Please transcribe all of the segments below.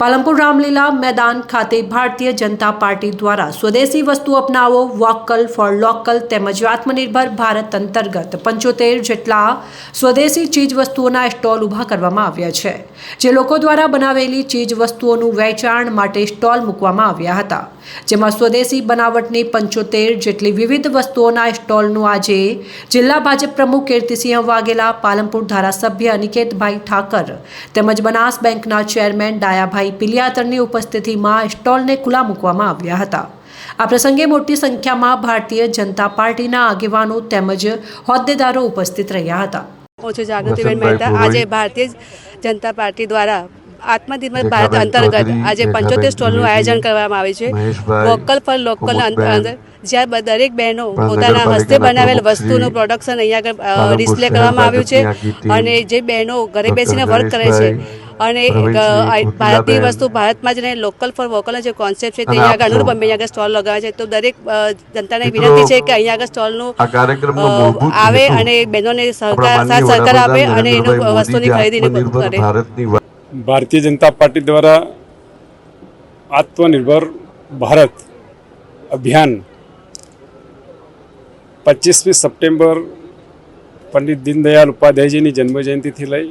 પાલનપુર રામલીલા મેદાન ખાતે ભારતીય જનતા પાર્ટી દ્વારા સ્વદેશી વસ્તુ અપનાવો, વોકલ ફોર લોકલ તેમજ આત્મનિર્ભર ભારત અંતર્ગત પંચોતેર જેટલા સ્વદેશી ચીજ વસ્તુઓના સ્ટોલ ઊભા કરવામાં આવ્યા છે, જે લોકો દ્વારા બનાવેલી ચીજ વસ્તુઓનું વેચાણ માટે સ્ટોલ મૂકવામાં આવ્યા હતા. જેમાં સ્વદેશી બનાવટની પંચોતેર જેટલી વિવિધ વસ્તુઓના સ્ટોલનું આજે જિલ્લા ભાજપ પ્રમુખ કીર્તિસિંહ વાઘેલા, પાલનપુર ધારાસભ્ય અનિકેતભાઈ ઠાકર તેમજ બનાસ બેંકના ચેરમેન ડાયાભાઈ પિલિયાતરની ઉપસ્થિતિમાં સ્ટોલને ખુલ્લા મૂકવામાં આવ્યા હતા. આ પ્રસંગે મોટી સંખ્યામાં ભારતીય જનતા પાર્ટીના આગેવાનો તેમજ હોદ્દેદારો ઉપસ્થિત રહ્યા હતા. ઓછો જાગૃતિબેન મહેતા આજે ભારતીય જનતા પાર્ટી દ્વારા આત્મનિર્ભર ભારત અંતર્ગત આજે પંચોતેર સ્ટોલનું આયોજન કરવામાં આવે છે. વોકલ ફોર લોકલ અંદર જ્યાં દરેક બહેનો પોતાના હસ્તે બનાવેલ વસ્તુનું પ્રોડક્શન અહીંયા આગળ ડિસ્પ્લે કરવામાં આવ્યું છે. અને જે બહેનો ઘરે બેસીને વર્ક કરે છે અને ભારતની વસ્તુ ભારતમાં જ રહે લોકલ ફોર વોકલ જે કોન્સેપ્ટ છે તે અહીંયા આગળ અનુરૂપ અમે અહીંયા આગળ સ્ટોલ લગાવે છે. તો દરેક જનતાને વિનંતી છે કે અહીંયા આગળ સ્ટોલનું આવે અને બહેનોને સહકાર સાથ સહકાર આપે અને એનું વસ્તુની ખરીદીને કરે. ભારતીય જનતા પાર્ટી દ્વારા આત્મનિર્ભર ભારત અભિયાન પચીસમી સપ્ટેમ્બર પંડિત દીનદયાળ ઉપાધ્યાયજીની જન્મજયંતિથી લઈ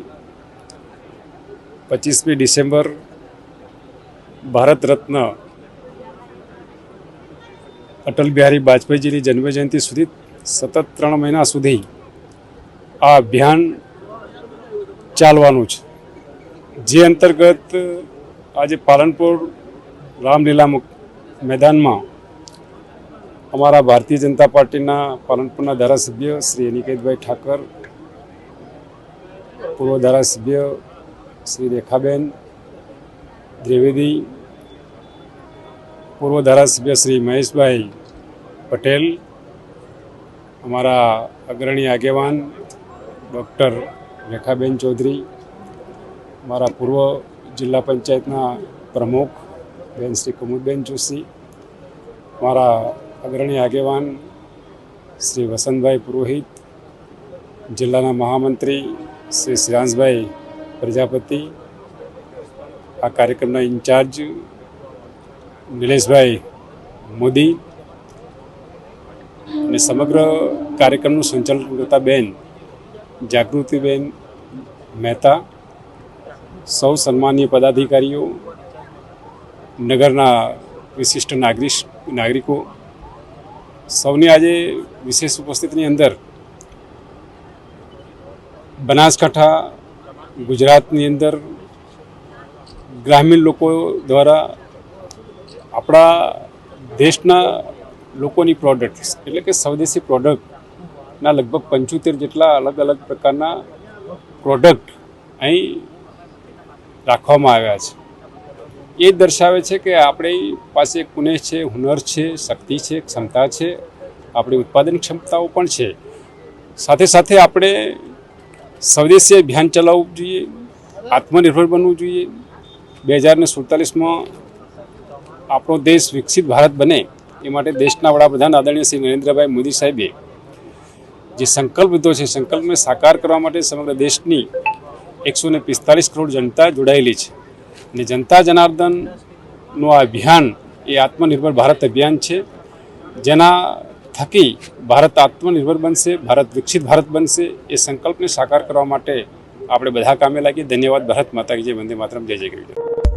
પચીસમી ડિસેમ્બર ભારત રત્ન અટલ બિહારી વાજપેયીજીની જન્મજયંતિ સુધી સતત ત્રણ મહિના સુધી આ અભિયાન ચાલવાનું છે. જે અંતર્ગત આજે પાલનપુર રામલીલા મેદાનમાં અમારા ભારતીય જનતા પાર્ટીના પાલનપુરના ધારાસભ્ય શ્રી અનિકેતભાઈ ઠાકર, પૂર્વ ધારાસભ્ય શ્રી રેખાબેન દ્વિવેદી, પૂર્વ ધારાસભ્ય શ્રી મહેશભાઈ પટેલ, અમારા અગ્રણી આગેવાન ડૉક્ટર રેખાબેન ચૌધરી મારા પૂર્વ જિલ્લા પંચાયતના પ્રમુખ બેન શ્રી કુમુદબેન જોશી મારા અગ્રણી આગેવાન શ્રી વસંતભાઈ પુરોહિત, જિલ્લાના મહામંત્રી શ્રી શ્રીરાંશભાઈ પ્રજાપતિ, આ કાર્યક્રમના ઇન્ચાર્જ નિલેશભાઈ મોદી અને સમગ્ર કાર્યક્રમનું સંચાલન કરતા બેન, જાગૃતિબેન મહેતા, સૌ સન્માનીય પદાધિકારીઓ, નગરના વિશિષ્ટ નાગરિક નાગરિકો, સૌની આજે વિશેષ ઉપસ્થિતિની અંદર બનાસકાંઠા ગુજરાતની અંદર ગ્રામીણ લોકો દ્વારા આપણા દેશના લોકોની પ્રોડક્ટ્સ એટલે કે સ્વદેશી પ્રોડક્ટના લગભગ પંચોતેર જેટલા અલગ અલગ પ્રકારના પ્રોડક્ટ અહીં રાખવામાં આવ્યા છે. એ દર્શાવે છે કે આપણી પાસે કુનેહ છે, હુનર છે, શક્તિ છે, ક્ષમતા છે, આપણી ઉત્પાદન ક્ષમતાઓ પણ છે. સાથે સાથે આપણે સ્વદેશી અભિયાન ચલાવવું જોઈએ, આત્મનિર્ભર બનવું જોઈએ. બે હજાર ને સુડતાલીસમાં આપણો દેશ વિકસિત ભારત બને એ માટે દેશના વડાપ્રધાન આદરણીય શ્રી નરેન્દ્રભાઈ મોદી સાહેબે જે સંકલ્પ લીધો છે સંકલ્પને સાકાર કરવા માટે સમગ્ર દેશની એકસો ને પિસ્તાલીસ કરોડ જનતા જોડાયેલી છે. અને જનતા જનાર્દનનું આ અભિયાન એ આત્મનિર્ભર ભારત અભિયાન છે. જેના થકી ભારત આત્મનિર્ભર બનશે ભારત વિકસિત ભારત બનશે એ સંકલ્પને સાકાર કરવા માટે આપણે બધા કામે લાગીએ ધન્યવાદ ભારત માતા કી જય વંદે માતરમ જય જય ગીરી